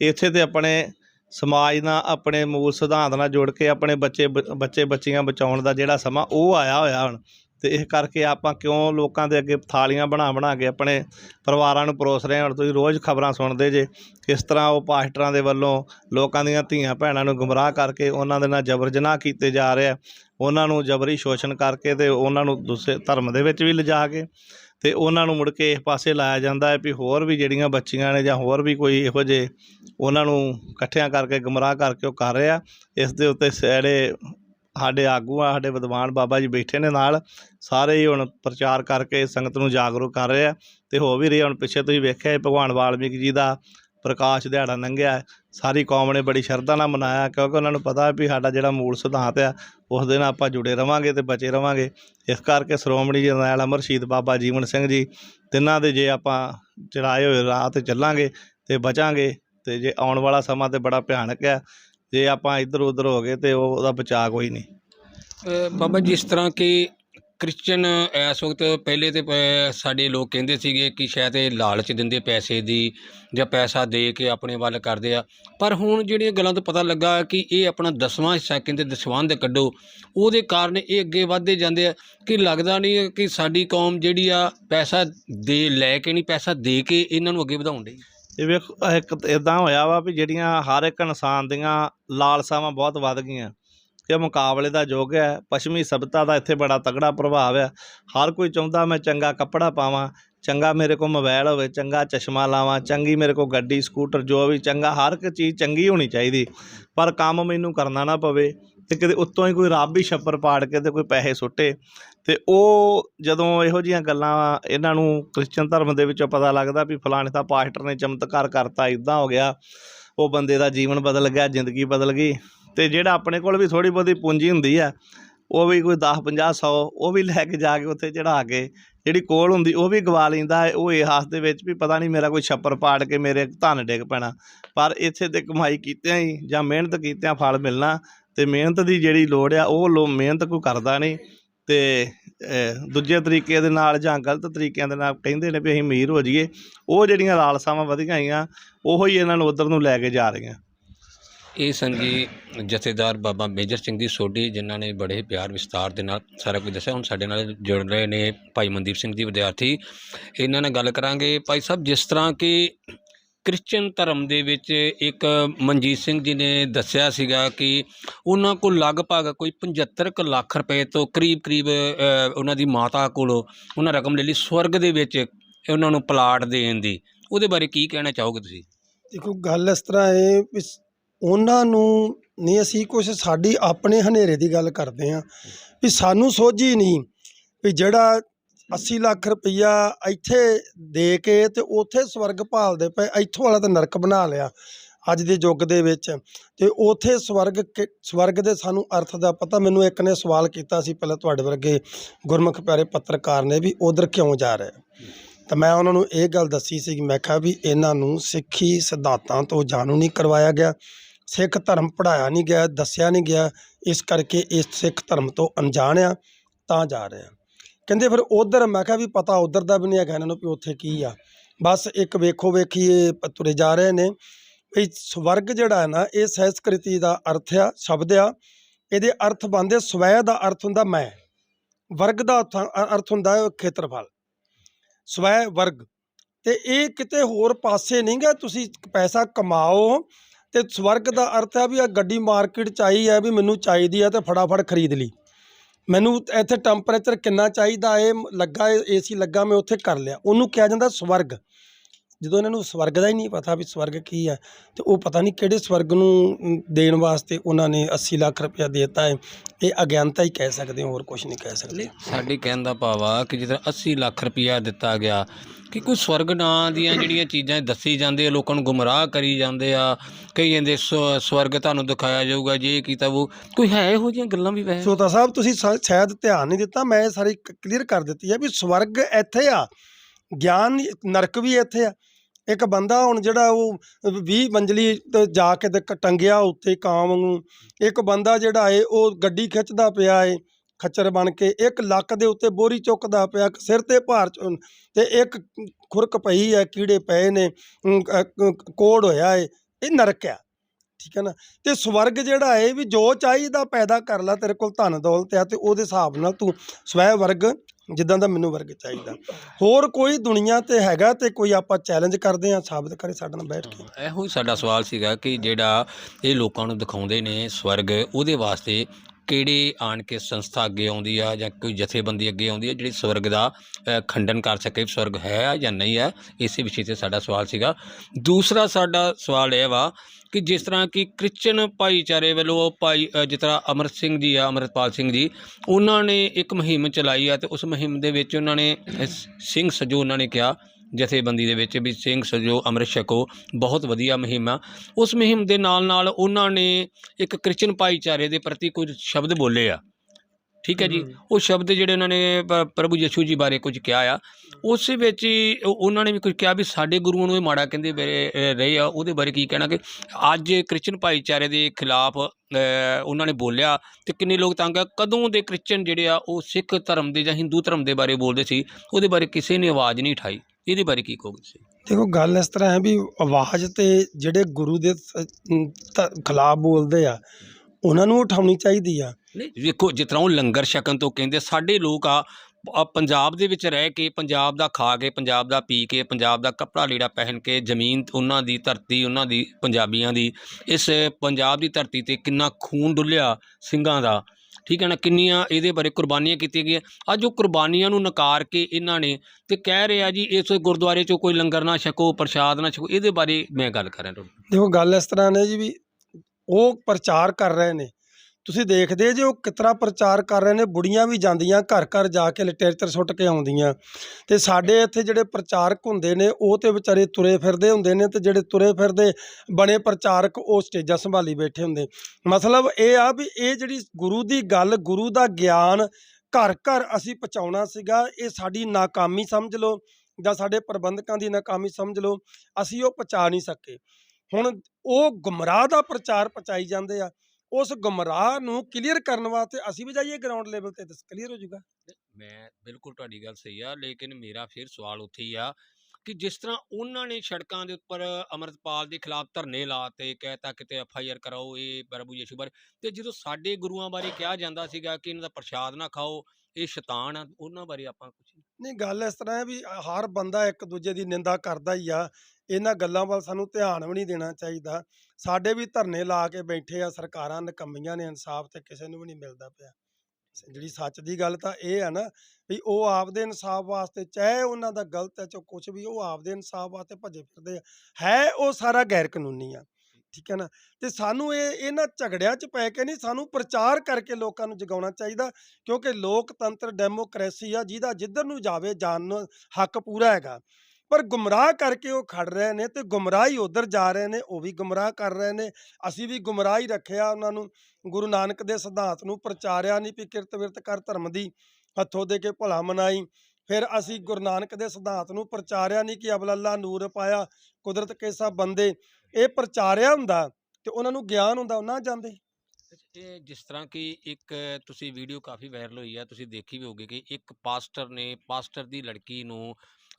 [SPEAKER 2] ਇੱਥੇ ਤੇ ਆਪਣੇ ਸਮਾਜ ਨਾਲ, ਆਪਣੇ ਮੂਲ ਸਿਧਾਂਤ ਨਾਲ ਜੁੜ ਕੇ ਆਪਣੇ ਬੱਚੇ ਬ- ਬੱਚੇ ਬੱਚੀਆਂ ਬਚਾਉਣ ਦਾ ਜਿਹੜਾ ਸਮਾਂ ਉਹ ਆਇਆ ਹੋਇਆ ਹੁਣ। ਤੇ ਇਸ ਕਰਕੇ ਆਪਾਂ ਕਿਉਂ ਲੋਕਾਂ ਦੇ ਅੱਗੇ ਥਾਲੀਆਂ ਬਣਾ ਬਣਾ ਕੇ ਆਪਣੇ ਪਰਿਵਾਰਾਂ ਨੂੰ ਪਰੋਸ ਰਹੇ ਹਾਂ ਔਰ ਤੁਸੀਂ ਰੋਜ਼ ਖਬਰਾਂ ਸੁਣਦੇ ਜੇ ਕਿਸ ਤਰ੍ਹਾਂ ਉਹ ਪਾਸਟਰਾਂ ਦੇ ਵੱਲੋਂ ਲੋਕਾਂ ਦੀਆਂ ਧੀਆਂ ਭੈਣਾਂ ਨੂੰ ਗੁੰਮਰਾਹ ਕਰਕੇ ਉਹਨਾਂ ਦੇ ਨਾਲ ਜਬਰ ਜਨਾਹ ਕੀਤੇ ਜਾ ਰਹੇ ਆ, ਉਹਨਾਂ ਨੂੰ ਜਬਰੀ ਸ਼ੋਸ਼ਣ ਕਰਕੇ ਤੇ ਉਹਨਾਂ ਨੂੰ ਦੂਸਰੇ ਧਰਮ ਦੇ ਵਿੱਚ ਵੀ ਲਿਜਾ ਕੇ ਤੇ ਉਹਨਾਂ ਨੂੰ ਮੁੜ ਕੇ ਇਸ ਪਾਸੇ ਲਾਇਆ ਜਾਂਦਾ ਹੈ ਵੀ ਹੋਰ ਵੀ ਜਿਹੜੀਆਂ ਬੱਚੀਆਂ ਨੇ ਜਾਂ ਹੋਰ ਵੀ ਕੋਈ ਇਹੋ ਜਿਹੇ ਉਹਨਾਂ ਨੂੰ ਇਕੱਠਿਆਂ ਕਰਕੇ ਗੁੰਮਰਾਹ ਕਰਕੇ ਉਹ ਕਰ ਰਿਹਾ, ਇਸ ਦੇ ਉੱਤੇ ਜਿਹੜੇ ਸਾਡੇ ਆਗੂ ਆ, ਸਾਡੇ ਵਿਦਵਾਨ ਬਾਬਾ ਜੀ ਬੈਠੇ ਨੇ ਨਾਲ, ਸਾਰੇ ਹੀ ਹੁਣ ਪ੍ਰਚਾਰ ਕਰਕੇ ਸੰਗਤ ਨੂੰ ਜਾਗਰੂਕ ਕਰ ਰਹੇ ਆ ਤੇ ਹੋ ਵੀ ਰਹੇ ਹੁਣ ਪਿੱਛੇ ਤੁਸੀਂ ਵੇਖਿਆ ਭਗਵਾਨ ਵਾਲਮੀਕ ਜੀ ਦਾ ਪ੍ਰਕਾਸ਼ ਦਿਹਾੜਾ ਲੰਘਿਆ ਸਾਰੀ ਕੌਮ ਨੇ ਬੜੀ ਸ਼ਰਧਾ ਨਾਲ ਮਨਾਇਆ, ਕਿਉਂਕਿ ਉਹਨਾਂ ਨੂੰ ਪਤਾ ਵੀ ਸਾਡਾ ਜਿਹੜਾ ਮੂਲ ਸਿਧਾਂਤ ਆ, ਉਸ ਦਿਨ ਆਪਾਂ ਜੁੜੇ ਰਵਾਂਗੇ ਤੇ ਬਚੇ ਰਵਾਂਗੇ। ਇਸ ਕਰਕੇ ਸ਼੍ਰੋਮਣੀ ਜਰਨੈਲ ਅਮਰ ਸ਼ਹੀਦ ਬਾਬਾ ਜੀਵਨ ਸਿੰਘ ਜੀ, ਤਿੰਨਾਂ ਦੇ ਜੇ ਆਪਾਂ ਚੜਾਏ ਹੋਏ ਰਾਹ ਤੇ ਚੱਲਾਂਗੇ ਤੇ ਬਚਾਂਗੇ ਤੇ ਜੇ ਆਉਣ ਵਾਲਾ ਸਮਾਂ ਤੇ ਬੜਾ ਭਿਆਨਕ ਹੈ ਜੇ ਆਪਾਂ ਇੱਧਰ ਉੱਧਰ ਹੋ ਗਏ ਤੇ ਉਹ- ਉਹਦਾ ਬਚਾਅ ਕੋਈ ਨਹੀਂ।
[SPEAKER 1] ਅ, ਬਾਬਾ ਜਿਸ ਤਰ੍ਹਾਂ ਕਿ ਕ੍ਰਿਸਚਨ ਇਸ ਵਕਤ ਪਹਿਲੇ ਤੇ ਪ ਸਾਡੇ ਲੋਕ ਕਹਿੰਦੇ ਸੀਗੇ ਕਿ ਸ਼ਾਇਦ ਇਹ ਲਾਲਚ ਦਿੰਦੇ ਪੈਸੇ ਦੀ ਜਾਂ ਪੈਸਾ ਦੇ ਕੇ ਆਪਣੇ ਵੱਲ ਕਰਦੇ ਆ। ਪਰ ਹੁਣ ਜਿਹੜੀਆਂ ਗੱਲਾਂ ਤੋਂ ਪਤਾ ਲੱਗਾ ਕਿ ਇਹ ਆਪਣਾ ਦਸਵਾਂ ਹਿੱਸਾ ਕਹਿੰਦੇ ਦਸਵੰਧ ਕੱਢੋ ਉਹਦੇ ਕਾਰਨ ਇਹ ਅੱਗੇ ਵਧਦੇ ਜਾਂਦੇ ਆ ਕਿ ਲੱਗਦਾ ਨਹੀਂ ਕਿ ਸਾਡੀ ਕੌਮ ਜਿਹੜੀ ਆ ਪੈਸਾ ਦੇ ਲੈ ਕੇ ਨਹੀਂ ਪੈਸਾ ਦੇ ਕੇ ਇਹਨਾਂ ਨੂੰ ਅੱਗੇ ਵਧਾਉਣ ਡਈ।
[SPEAKER 2] ਇਹ ਵੇਖ ਇੱਕ ਇਦਾਂ ਹੋਇਆ ਵਾ ਵੀ ਜਿਹੜੀਆਂ ਹਰ ਇੱਕ ਇਨਸਾਨ ਦੀਆਂ ਲਾਲਸਾਵਾਂ ਬਹੁਤ ਵੱਧ ਗਈਆਂ। ਕਿ ਮੁਕਾਬਲੇ ਦਾ ਯੁੱਗ ਹੈ, ਪੱਛਮੀ ਸਭਿਅਤਾ ਦਾ ਇੱਥੇ ਬੜਾ ਤਗੜਾ ਪ੍ਰਭਾਵ ਹੈ। ਹਰ ਕੋਈ ਚਾਹੁੰਦਾ ਮੈਂ ਚੰਗਾ ਕੱਪੜਾ ਪਾਵਾਂ, ਚੰਗਾ ਮੇਰੇ ਕੋਲ ਮੋਬਾਈਲ ਹੋਵੇ, ਚੰਗਾ ਚਸ਼ਮਾ ਲਾਵਾਂ, ਚੰਗੀ ਮੇਰੇ ਕੋਲ ਗੱਡੀ, ਸਕੂਟਰ, ਜੋ ਵੀ, ਚੰਗਾ ਹਰ ਇੱਕ ਚੀਜ਼ ਚੰਗੀ ਹੋਣੀ ਚਾਹੀਦੀ। ਪਰ ਕੰਮ ਮੈਨੂੰ ਕਰਨਾ ਨਾ ਪਵੇ। ਤੇ ਕਿਤੇ ਉੱਤੋਂ ਹੀ ਕੋਈ ਰੱਬ ਹੀ ਛੱਪਰ ਪਾੜ ਕੇ ਤੇ ਕੋਈ ਪੈਸੇ ਸੁੱਟੇ। ਤੇ ਉਹ ਜਦੋਂ ਇਹੋ ਜੀਆਂ ਗੱਲਾਂ ਇਹਨਾਂ ਨੂੰ ਕ੍ਰਿਸਚਨ ਧਰਮ ਦੇ ਵਿੱਚੋਂ ਪਤਾ ਲੱਗਦਾ ਵੀ ਫਲਾਣੇ ਦਾ ਪਾਸਟਰ ਨੇ ਚਮਤਕਾਰ ਕਰਤਾ ਇਦਾਂ ਹੋ ਗਿਆ। ਉਹ ਬੰਦੇ ਦਾ ਜੀਵਨ ਬਦਲ ਗਿਆ, ਜ਼ਿੰਦਗੀ ਬਦਲ ਗਈ। ਤੇ ਜਿਹੜਾ ਆਪਣੇ ਕੋਲ ਵੀ ਥੋੜੀ ਬਹੁਤੀ ਪੂੰਜੀ ਹੁੰਦੀ ਆ, ਉਹ ਵੀ ਕੋਈ 10 50 100 ਉਹ ਵੀ ਲੈ ਕੇ ਜਾ ਕੇ ਉੱਥੇ ਚੜਾ ਕੇ ਜਿਹੜੀ ਕੋਲ ਹੁੰਦੀ ਉਹ ਵੀ ਗਵਾ ਲੈਂਦਾ ਹੈ। ਉਹ ਇਹ ਹਾਸ ਦੇ ਵਿੱਚ ਵੀ ਪਤਾ ਨਹੀਂ ਮੇਰਾ ਕੋਈ ਛੱਪਰ ਪਾੜ ਕੇ ਮੇਰੇ ਧਨ ਡਿੱਗ ਪੈਣਾ। ਪਰ ਇੱਥੇ ਤੇ ਕਮਾਈ ਕੀਤਿਆਂ ਹੀ ਜਾਂ ਮਿਹਨਤ ਕੀਤਿਆਂ ਫਲ ਮਿਲਣਾ ਤੇ ਮਿਹਨਤ ਦੀ ਜਿਹੜੀ ਲੋੜ ਆ, ਉਹ ਲੋ, ਮਿਹਨਤ ਕੋਈ ਕਰਦਾ ਨਹੀਂ। ਤੇ ਦੂਜੇ ਤਰੀਕੇ ਦੇ ਨਾਲ ਜਾਂ ਗਲਤ ਤਰੀਕਿਆਂ ਦੇ ਨਾਲ ਕਹਿੰਦੇ ਨੇ ਵੀ ਅਸੀਂ ਅਮੀਰ ਹੋ ਜਾਈਏ, ਉਹ ਜਿਹੜੀਆਂ ਲਾਲਸਾਵਾਂ ਵਧੀਆਂ ਆਈਆਂ ਉਹੋ ਹੀ ਇਹਨਾਂ ਨੂੰ ਉਧਰ ਨੂੰ ਲੈ ਕੇ ਜਾ ਰਹੀਆਂ।
[SPEAKER 1] ਇਹ ਸੰਗੀ ਜਥੇਦਾਰ ਬਾਬਾ ਮੇਜਰ ਸਿੰਘ ਦੀ ਸੋਢੀ, ਜਿਨ੍ਹਾਂ ਨੇ ਬੜੇ ਪਿਆਰ ਵਿਸਤਾਰ ਦੇ ਨਾਲ ਸਾਰਾ ਕੁਝ ਦੱਸਿਆ। ਹੁਣ ਸਾਡੇ ਨਾਲ ਜੁੜ ਰਹੇ ਨੇ ਭਾਈ ਮਨਦੀਪ ਸਿੰਘ ਜੀ ਵਿਦਿਆਰਥੀ। ਇਹਨਾਂ ਨਾਲ ਗੱਲ ਕਰਾਂਗੇ। ਭਾਈ ਸਾਹਿਬ, ਜਿਸ ਤਰ੍ਹਾਂ ਕਿ ਕ੍ਰਿਸਚਨ ਧਰਮ ਦੇ ਵਿੱਚ ਇੱਕ ਮਨਜੀਤ ਸਿੰਘ ਜੀ ਨੇ ਦੱਸਿਆ ਸੀਗਾ ਕਿ ਉਹਨਾਂ ਕੋਲ ਲਗਭਗ ਕੋਈ 75 ਕੁ ਲੱਖ ਰੁਪਏ ਤੋਂ ਕਰੀਬ ਕਰੀਬ ਉਹਨਾਂ ਦੀ ਮਾਤਾ ਕੋਲੋਂ ਉਹਨਾਂ ਰਕਮ ਲੈ ਲਈ ਸਵਰਗ ਦੇ ਵਿੱਚ ਉਹਨਾਂ ਨੂੰ ਪਲਾਟ ਦੇਣ ਦੀ। ਉਹਦੇ ਬਾਰੇ ਕੀ ਕਹਿਣਾ ਚਾਹੋਗੇ ਤੁਸੀਂ?
[SPEAKER 3] ਦੇਖੋ, ਗੱਲ ਇਸ ਤਰ੍ਹਾਂ ਹੈ ਵੀ ਉਹਨਾਂ ਨੂੰ ਨਹੀਂ, ਅਸੀਂ ਕੁਝ ਸਾਡੀ ਆਪਣੇ ਹਨੇਰੇ ਦੀ ਗੱਲ ਕਰਦੇ ਹਾਂ ਵੀ ਸਾਨੂੰ ਸੋਝੀ ਨਹੀਂ ਵੀ ਜਿਹੜਾ 80 ਲੱਖ ਰੁਪਈਆ ਇੱਥੇ ਦੇ ਕੇ ਤੇ ਉੱਥੇ ਸਵਰਗ ਭਾਲਦੇ ਪਏ, ਇੱਥੋਂ ਵਾਲਾ ਤਾਂ ਨਰਕ ਬਣਾ ਲਿਆ ਅੱਜ ਦੇ ਯੁੱਗ ਦੇ ਵਿੱਚ। ਤੇ ਉੱਥੇ ਸਵਰਗ ਕਿ- ਸਵਰਗ ਦੇ ਸਾਨੂੰ ਅਰਥ ਦਾ ਪਤਾ, ਮੈਨੂੰ ਇੱਕ ਨੇ ਸਵਾਲ ਕੀਤਾ ਸੀ ਪਹਿਲਾਂ ਤੁਹਾਡੇ ਵਰਗੇ ਗੁਰਮੁਖ ਪਿਆਰੇ ਪੱਤਰਕਾਰ ਨੇ ਵੀ ਉਧਰ ਕਿਉਂ ਜਾ ਰਿਹਾ। ਤਾਂ ਮੈਂ ਉਹਨਾਂ ਨੂੰ ਇਹ ਗੱਲ ਦੱਸੀ ਸੀ ਕਿ ਮੈਂ ਕਿਹਾ ਵੀ ਇਹਨਾਂ ਨੂੰ ਸਿੱਖੀ ਸਿਧਾਂਤਾਂ ਤੋਂ ਜਾਣੂ ਨਹੀਂ ਕਰਵਾਇਆ ਗਿਆ, ਸਿੱਖ ਧਰਮ ਪੜਾਇਆ ਨਹੀਂ ਗਿਆ, ਦੱਸਿਆ ਨਹੀਂ ਗਿਆ, ਇਸ ਕਰਕੇ ਇਸ ਸਿੱਖ ਧਰਮ ਤੋਂ ਅਣਜਾਣ ਆ, ਤਾਂ ਜਾ ਰਿਹਾ ਕਹਿੰਦੇ ਫਿਰ ਉਧਰ ਮੈਂ ਕਿਹਾ ਵੀ ਪਤਾ ਉਧਰ ਦਾ ਵੀ ਨਹੀਂ ਹੈਗਾ ਇਹਨਾਂ ਨੂੰ ਵੀ ਉੱਥੇ ਕੀ ਆ। ਬਸ ਇੱਕ ਵੇਖੋ ਵੇਖੀ ਇਹ ਤੁਰੇ ਜਾ ਰਹੇ ਨੇ। ਵੀ ਸਵਰਗ ਜਿਹੜਾ ਹੈ ਨਾ, ਇਹ ਸੰਸਕ੍ਰਿਤੀ ਦਾ ਅਰਥ ਆ, ਸ਼ਬਦ ਆ। ਇਹਦੇ ਅਰਥ ਬਣਦੇ ਸਵੈ ਦਾ ਅਰਥ ਹੁੰਦਾ ਮੈਂ। ਵਰਗ ਦਾ ਅਰਥ ਅਰਥ ਹੁੰਦਾ ਖੇਤਰਫਲ। ਸਵੈ, ਵਰਗ। ਤੇ ਇਹ ਕਿਤੇ ਹੋਰ ਪਾਸੇ ਨਹੀਂ ਗਾ, ਤੁਸੀਂ ਪੈਸਾ ਕਮਾਓ। ਤੇ ਸਵਰਗ ਦਾ ਅਰਥ ਹੈ ਵੀ ਆ ਗੱਡੀ ਮਾਰਕੀਟ ਚ ਆਈ ਹੈ ਵੀ ਮੈਨੂੰ ਚਾਹੀਦੀ ਹੈ ਤੇ ਫਟਾਫਟ ਖਰੀਦ ਲਈ। ਮੈਨੂੰ ਇੱਥੇ ਟੈਂਪਰੇਚਰ ਕਿੰਨਾ ਚਾਹੀਦਾ ਏ ਲੱਗਾ ਏਸੀ ਲੱਗਾ ਮੈਂ ਉੱਥੇ ਕਰ ਲਿਆ ਉਹਨੂੰ ਕਿਹਾ ਜਾਂਦਾ ਸਵਰਗ ਜਦੋਂ ਇਹਨਾਂ ਨੂੰ ਸਵਰਗ ਦਾ ਹੀ ਨਹੀਂ ਪਤਾ ਵੀ ਸਵਰਗ ਕੀ ਹੈ ਤੇ ਉਹ ਪਤਾ ਨਹੀਂ ਕਿਹੜੇ ਸਵਰਗ ਨੂੰ ਦੇਣ ਵਾਸਤੇ ਉਹਨਾਂ ਨੇ 80 ਲੱਖ ਰੁਪਇਆ ਦੇਤਾ ਹੈ। ਇਹ ਅਗਿਆਨਤਾ ਹੀ ਕਹਿ ਸਕਦੇ ਹੋ ਹੋਰ ਕੁਝ ਨਹੀਂ ਕਹਿ ਸਕਦੇ।
[SPEAKER 1] ਸਾਡੇ ਕਹਿਣ ਦਾ ਭਾਵ ਆ ਕਿ ਜਿੱਦਾਂ 80 ਲੱਖ ਰੁਪਇਆ ਦਿੱਤਾ ਗਿਆ ਕਿ ਕੋਈ ਸਵਰਗ ਨਾਂ ਦੀਆਂ ਜਿਹੜੀਆਂ ਚੀਜ਼ਾਂ ਦੱਸੀ ਜਾਂਦੇ ਆ ਲੋਕਾਂ ਨੂੰ ਗੁੰਮਰਾਹ ਕਰੀ ਜਾਂਦੇ ਆ ਕਈ ਸਵ- ਸਵਰਗ ਤੁਹਾਨੂੰ ਦਿਖਾਇਆ ਜਾਊਗਾ ਜੇ ਕੀਤਾ ਉਹ ਕੋਈ ਹੈ ਇਹੋ ਜਿਹੀਆਂ ਗੱਲਾਂ ਵੀ ਵੈਸੇ?
[SPEAKER 3] ਸੋਤਾ ਸਾਹਿਬ ਤੁਸੀਂ ਸ਼ਾਇਦ ਧਿਆਨ ਨਹੀਂ ਦਿੱਤਾ ਮੈਂ ਸਾਰੀ ਕਲੀਅਰ ਕਰ ਦਿੱਤੀ ਹੈ ਵੀ ਸਵਰਗ ਇੱਥੇ ਆ ਗਿਆਨ ਨਰਕ ਵੀ ਇੱਥੇ ਆ। ਇੱਕ ਬੰਦਾ ਹੁਣ ਜਿਹੜਾ ਉਹ 20 ਮੰਜ਼ਲੀ ਤੇ ਜਾ ਕੇ ਤੇ ਕ- ਟੰਗਿਆ ਉੱਤੇ ਕਾਂ ਵਾਂਗੂ। ਇੱਕ ਬੰਦਾ ਜਿਹੜਾ ਏ ਉਹ ਗੱਡੀ ਖਿੱਚਦਾ ਪਿਆ ਏ ਖੱਚਰ ਬਣ ਕੇ ਇੱਕ ਲੱਕ ਦੇ ਉੱਤੇ ਬੋਰੀ ਚੁੱਕਦਾ ਪਿਆ ਇੱਕ ਸਿਰ ਤੇ ਭਾਰ ਚ- ਤੇ ਇੱਕ ਖੁਰਕ ਪਈ ਹੈ ਕੀੜੇ ਪਏ ਨੇ ਅਮ, ਅ, ਕ- ਕੋੜ ਹੋਇਆ ਏ ਇਹ ਨਰਕ ਆ। ਠੀਕ ਹੈ ਨਾ? ਤੇ ਸਵਰਗ ਜਿਹੜਾ ਹੈ ਵੀ ਜੋ ਚਾਹੀਦਾ ਪੈਦਾ ਕਰ ਲੈ ਤੇਰੇ ਕੋਲ ਧਨ ਦੌਲਤ ਆ ਤੇ ਉਹਦੇ ਹਿਸਾਬ ਨਾਲ ਤੂੰ ਸਵੈ ਵਰਗ ਜਿੱਦਾਂ ਦਾ ਮੈਨੂੰ ਵਰਗ ਚਾਹੀਦਾ। ਹੋਰ ਕੋਈ ਦੁਨੀਆ ਤੇ ਹੈਗਾ ਤੇ ਕੋਈ ਆਪਾਂ ਚੈਲੰਜ ਕਰਦੇ ਆ ਸਾਬਤ ਕਰੇ ਸਾਡੇ ਨਾਲ ਬੈਠ ਕੇ।
[SPEAKER 1] ਇਹੋ ਹੀ ਸਾਡਾ ਸਵਾਲ ਸੀਗਾ ਕਿ ਜਿਹੜਾ ਇਹ ਲੋਕਾਂ ਨੂੰ ਦਿਖਾਉਂਦੇ ਨੇ ਸਵਰਗ, ਉਹਦੇ ਵਾਸਤੇ ਕਿਹੜੇ ਆਣ ਕੇ ਸੰਸਥਾ ਅੱਗੇ ਆਉਂਦੀ ਆ ਜਾਂ ਕੋਈ ਜਥੇਬੰਦੀ ਅੱਗੇ ਆਉਂਦੀ ਆ ਜਿਹੜੀ ਸਵਰਗ ਦਾ ਖੰਡਨ ਕਰ ਸਕੇ ਵੀ ਸਵਰਗ ਹੈ ਜਾਂ ਨਹੀਂ ਹੈ, ਇਸੇ ਵਿਸ਼ੇ ਤੇ ਸਾਡਾ ਸਵਾਲ ਸੀਗਾ। ਦੂਸਰਾ ਸਾਡਾ ਸਵਾਲ ਇਹ ਵਾ ਕਿ ਜਿਸ ਤਰ੍ਹਾਂ ਕਿ ਕ੍ਰਿਸਚਨ ਭਾਈਚਾਰੇ ਵੱਲੋਂ ਭਾਈ ਜਿਸ ਤਰ੍ਹਾਂ ਅਮਰਤ ਸਿੰਘ ਜੀ ਆ, ਅਮਰਤਪਾਲ ਸਿੰਘ ਜੀ, ਉਹਨਾਂ ਨੇ ਇੱਕ ਮੁਹਿੰਮ ਚਲਾਈ ਆ ਤੇ ਉਸ ਮੁਹਿੰਮ ਦੇ ਵਿੱਚ ਉਹਨਾਂ ਨੇ ਸਿੰਘ ਸਜੋ ਉਹਨਾਂ ਨੇ ਕਿਹਾ ਜਥੇਬੰਦੀ ਦੇ ਵਿੱਚ ਵੀ ਸਿੰਘ ਸਜੋ ਅੰਮ੍ਰਿਤ ਛਕੋ ਬਹੁਤ ਵਧੀਆ ਮੁਹਿੰਮ ਆ। ਉਸ ਮੁਹਿੰਮ ਦੇ ਨਾਲ ਨਾਲ ਉਹਨਾਂ ਨੇ ਇੱਕ ਕ੍ਰਿਸਚਨ ਭਾਈਚਾਰੇ ਦੇ ਪ੍ਰਤੀ ਕੁਝ ਸ਼ਬਦ ਬੋਲੇ ਆ। ਠੀਕ ਹੈ ਜੀ? ਉਹ ਸ਼ਬਦ ਜਿਹੜੇ ਉਹਨਾਂ ਨੇ ਪ੍ਰਭੂ ਯਿਸੂ ਜੀ ਬਾਰੇ ਕੁਝ ਕਿਹਾ ਆ। ਉਸ ਵਿੱਚ ਹੀ ਉਹਨਾਂ ਨੇ ਵੀ ਕੁਝ ਕਿਹਾ ਵੀ ਸਾਡੇ ਗੁਰੂਆਂ ਨੂੰ ਇਹ ਮਾੜਾ ਕਹਿੰਦੇ ਰਹੇ ਆ। ਉਹਦੇ ਬਾਰੇ ਕੀ ਕਹਿਣਾ ਕਿ ਅੱਜ ਕ੍ਰਿਸਚਨ ਭਾਈਚਾਰੇ ਦੇ ਖਿਲਾਫ ਉਹਨਾਂ ਨੇ ਬੋਲਿਆ ਤੇ ਕਿੰਨੇ ਲੋਕ ਤੰਗ ਆ। ਕਦੋਂ ਦੇ ਕ੍ਰਿਸਚਨ ਜਿਹੜੇ ਆ ਉਹ ਸਿੱਖ ਧਰਮ ਦੇ ਜਾਂ ਹਿੰਦੂ ਧਰਮ ਦੇ ਬਾਰੇ ਬੋਲਦੇ ਸੀ ਉਹਦੇ ਬਾਰੇ ਕਿਸੇ ਨੇ ਆਵਾਜ਼ ਨਹੀਂ ਉਠਾਈ। ਇਹਦੇ ਬਾਰੇ ਕੀ ਕਹੋਗੇ ਤੁਸੀਂ?
[SPEAKER 3] ਦੇਖੋ ਗੱਲ ਇਸ ਤਰ੍ਹਾਂ ਹੈ ਵੀ ਆਵਾਜ਼ ਤੇ ਜਿਹੜੇ ਗੁਰੂ ਦੇ ਖਿਲਾਫ ਬੋਲਦੇ ਆ ਉਹਨਾਂ ਨੂੰ ਉਠਾਉਣੀ ਚਾਹੀਦੀ ਆ।
[SPEAKER 1] ਨਹੀਂ ਵੇਖੋ ਜਿਸ ਤਰ੍ਹਾਂ ਉਹ ਲੰਗਰ ਛਕਣ ਤੋਂ ਕਹਿੰਦੇ ਸਾਡੇ ਲੋਕ ਆ ਪੰਜਾਬ ਦੇ ਵਿੱਚ ਰਹਿ ਕੇ ਪੰਜਾਬ ਦਾ ਖਾ ਕੇ ਪੰਜਾਬ ਦਾ ਪੀ ਕੇ ਪੰਜਾਬ ਦਾ ਕੱਪੜਾ ਲੀੜਾ ਪਹਿਨ ਕੇ ਜ਼ਮੀਨ ਉਹਨਾਂ ਦੀ ਧਰਤੀ ਉਹਨਾਂ ਦੀ ਪੰਜਾਬੀਆਂ ਦੀ ਇਸ ਪੰਜਾਬ ਦੀ ਧਰਤੀ ਤੇ ਕਿੰਨਾ ਖੂਨ ਡੁੱਲਿਆ ਸਿੰਘਾਂ ਦਾ ਠੀਕ ਹੈ ਨਾ, ਕਿੰਨੀਆਂ ਇਹਦੇ ਬਾਰੇ ਕੁਰਬਾਨੀਆਂ ਕੀਤੀਆਂ ਗਈਆਂ। ਅੱਜ ਉਹ ਕੁਰਬਾਨੀਆਂ ਨੂੰ ਨਕਾਰ ਕੇ ਇਹਨਾਂ ਨੇ ਤੇ ਕਹਿ ਰਿਹਾ ਜੀ, ਇਸ ਗੁਰਦੁਆਰੇ 'ਚੋਂ ਕੋਈ ਲੰਗਰ ਨਾ ਛਕੋ, ਪ੍ਰਸ਼ਾਦ ਨਾ ਛਕੋ, ਇਹਦੇ ਬਾਰੇ ਮੈਂ ਗੱਲ ਕਰ ਰਿਹਾ
[SPEAKER 3] ਦੇਖੋ, ਗੱਲ ਇਸ ਤਰ੍ਹਾਂ ਨੇ ਜੀ ਵੀ ਉਹ ਪ੍ਰਚਾਰ ਕਰ ਰਹੇ ਨੇ। ਤੁਸੀਂ ਦੇਖਦੇ ਜੇ ਉਹ ਕਿਤਨਾ ਪ੍ਰਚਾਰ ਕਰ ਰਹੇ ਨੇ, ਬੁੜੀਆਂ ਵੀ ਜਾਂਦੀਆਂ ਘਰ ਘਰ ਜਾ ਕੇ ਲਿਟਰੇਚਰ ਸੁੱਟ ਕੇ ਆਉਂਦੀਆਂ। ਤੇ ਸਾਡੇ ਇੱਥੇ ਜਿਹੜੇ ਪ੍ਰਚਾਰਕ ਹੁੰਦੇ ਨੇ, ਉਹ ਤੇ ਵਿਚਾਰੇ ਤੁਰੇ ਫਿਰਦੇ ਹੁੰਦੇ ਨੇ ਤੇ ਜਿਹੜੇ ਤੁਰੇ ਫਿਰਦੇ ਬਣੇ ਪ੍ਰਚਾਰਕ, ਉਹ ਸਟੇਜਾਂ ਸੰਭਾਲੀ ਬੈਠੇ ਹੁੰਦੇ। ਮਤਲਬ ਇਹ ਆ ਵੀ ਇਹ ਜਿਹੜੀ ਗੁਰੂ ਦੀ ਗੱਲ, ਗੁਰੂ ਦਾ ਗਿਆਨ ਘਰ ਘਰ ਅਸੀਂ ਪਹੁੰਚਾਉਣਾ ਸੀਗਾ, ਇਹ ਸਾਡੀ ਨਾਕਾਮੀ ਸਮਝ ਲਓ ਜਾਂ ਸਾਡੇ ਪ੍ਰਬੰਧਕਾਂ ਦੀ ਨਾਕਾਮੀ ਸਮਝ ਲਓ, ਅਸੀਂ ਉਹ ਪਹੁੰਚਾ ਨਹੀਂ ਸਕੇ। ਹੁਣ ਉਹ ਗੁੰਮਰਾਹ ਦਾ ਪ੍ਰਚਾਰ ਪਚਾਈ ਜਾਂਦੇ ਆ। ਉਸ ਗੁੰਮਰਾਹ ਨੂੰ ਕਲੀਅਰ ਕਰਨ ਵਾਸਤੇ ਅਸੀਂ ਵੀ ਜਾਈਏ ਗਰਾਊਂਡ ਲੈਵਲ ਤੇ ਤਾਂ ਕਲੀਅਰ ਹੋ ਜਾਊਗਾ।
[SPEAKER 1] ਮੈਂ ਬਿਲਕੁਲ ਤੁਹਾਡੀ ਗੱਲ ਸਹੀ ਆ ਲੇਕਿਨ ਮੇਰਾ ਫਿਰ ਸਵਾਲ ਉੱਥੇ ਹੀ ਆ ਕਿ ਜਿਸ ਤਰ੍ਹਾਂ ਉਹਨਾਂ ਨੇ ਸੜਕਾਂ ਦੇ ਉੱਪਰ ਅਮਰਤਪਾਲ ਦੇ ਖਿਲਾਫ ਧਰਨੇ ਲਾਤੇ ਕਹਿਤਾ ਕਿਤੇ ਐਫ ਆਈ ਆਰ ਕਰਾਓ ਇਹ ਪ੍ਰਭੂ ਯਿਸੂ ਬਾਰੇ ਤੇ ਜਦੋਂ ਸਾਡੇ ਗੁਰੂਆਂ ਬਾਰੇ ਕਿਹਾ ਜਾਂਦਾ ਸੀਗਾ ਕਿ ਇਹਨਾਂ ਦਾ ਪ੍ਰਸ਼ਾਦ ਨਾ ਖਾਓ ਇਹ ਸ਼ੈਤਾਨ ਆ ਉਹਨਾਂ ਬਾਰੇ ਆਪਾਂ ਕੁਝ
[SPEAKER 3] ਨਹੀਂ ਗੱਲ ਇਸ ਤਰ੍ਹਾਂ ਹੈ ਵੀ ਹਰ ਬੰਦਾ ਇੱਕ ਦੂਜੇ ਦੀ ਨਿੰਦਾ ਕਰਦਾ ਹੀ ਆ ਇਹਨਾਂ ਗੱਲਾਂ ਵੱਲ ਸਾਨੂੰ ਧਿਆਨ ਵੀ ਨਹੀਂ ਦੇਣਾ ਚਾਹੀਦਾ। ਸਾਡੇ ਵੀ ਧਰਨੇ ਲਾ ਕੇ ਬੈਠੇ ਆ, ਸਰਕਾਰਾਂ ਨਕੰਮੀਆਂ ਨੇ, ਇਨਸਾਫ ਤੇ ਕਿਸੇ ਨੂੰ ਵੀ ਨਹੀਂ ਮਿਲਦਾ ਪਿਆ। ਜਿਹੜੀ ਸੱਚ ਦੀ ਗੱਲ ਤਾਂ ਇਹ ਆ ਨਾ ਵੀ ਉਹ ਆਪਦੇ ਇਨਸਾਫ ਵਾਸਤੇ, ਚਾਹੇ ਉਹਨਾਂ ਦਾ ਗਲਤ ਹੈ ਚੋ ਕੁਝ ਵੀ, ਉਹ ਆਪਦੇ ਇਨਸਾਫ ਵਾਸਤੇ ਭੱਜੇ ਫਿਰਦੇ ਆ। ਹੈ ਉਹ ਸਾਰਾ ਗੈਰ ਕਾਨੂੰਨੀ ਆ, ਠੀਕ ਹੈ ਨਾ? ਤੇ ਸਾਨੂੰ ਇਹ ਇਹਨਾਂ ਝਗੜਿਆਂ 'ਚ ਪੈ ਕੇ ਨਹੀਂ ਸਾਨੂੰ ਪ੍ਰਚਾਰ ਕਰਕੇ ਲੋਕਾਂ ਨੂੰ ਜਗਾਉਣਾ ਚਾਹੀਦਾ, ਕਿਉਂਕਿ ਲੋਕਤੰਤਰ ਡੈਮੋਕ੍ਰੇਸੀ ਆ, ਜਿਹਦਾ ਜਿੱਧਰ ਨੂੰ ਜਾਵੇ ਜਾਣ ਹੱਕ ਪੂਰਾ ਹੈਗਾ। ਪਰ ਗੁੰਮਰਾਹ ਕਰਕੇ ਉਹ ਖੜ ਰਹੇ ਨੇ ਤੇ ਗੁੰਮਰਾਹੀ ਉਧਰ ਜਾ ਰਹੇ ਨੇ, ਉਹ ਵੀ ਗੁੰਮਰਾਹ ਕਰ ਰਹੇ ਨੇ। ਅਸੀਂ ਵੀ ਗੁੰਮਰਾਹੀ ਰੱਖਿਆ ਉਹਨਾਂ ਨੂੰ, ਗੁਰੂ ਨਾਨਕ ਦੇ ਸਿਧਾਂਤ ਨੂੰ ਪ੍ਰਚਾਰਿਆ ਨਹੀਂ ਵੀ ਕਿਰਤ ਵਿਰਤ ਕਰ ਧਰਮ ਦੀ, ਹੱਥੋਂ ਦੇ ਕੇ ਭਲਾ ਮਨਾਈ। ਫਿਰ ਅਸੀਂ ਗੁਰੂ ਨਾਨਕ ਦੇ ਸਿਧਾਂਤ ਨੂੰ ਪ੍ਰਚਾਰਿਆ ਨਹੀਂ ਕਿ ਅਬਲੱਲਾ ਨੂਰ ਪਾਇਆ, ਕੁਦਰਤ ਕੇ ਸਭ ਬੰਦੇ। ਇਹ ਪ੍ਰਚਾਰਿਆ ਹੁੰਦਾ ਤੇ ਉਹਨਾਂ ਨੂੰ ਗਿਆਨ ਹੁੰਦਾ ਉਹ ਨਾ ਜਾਂਦੇ
[SPEAKER 1] ਇਹ ਜਿਸ ਤਰ੍ਹਾਂ ਕਿ ਇੱਕ ਤੁਸੀਂ ਵੀਡੀਓ ਕਾਫੀ ਵਾਇਰਲ ਹੋਈ ਆ, ਤੁਸੀਂ ਦੇਖੀ ਵੀ ਹੋਗੀ ਕਿ ਇੱਕ ਪਾਸਟਰ ਨੇ, ਪਾਸਟਰ ਦੀ ਲੜਕੀ ਨੂੰ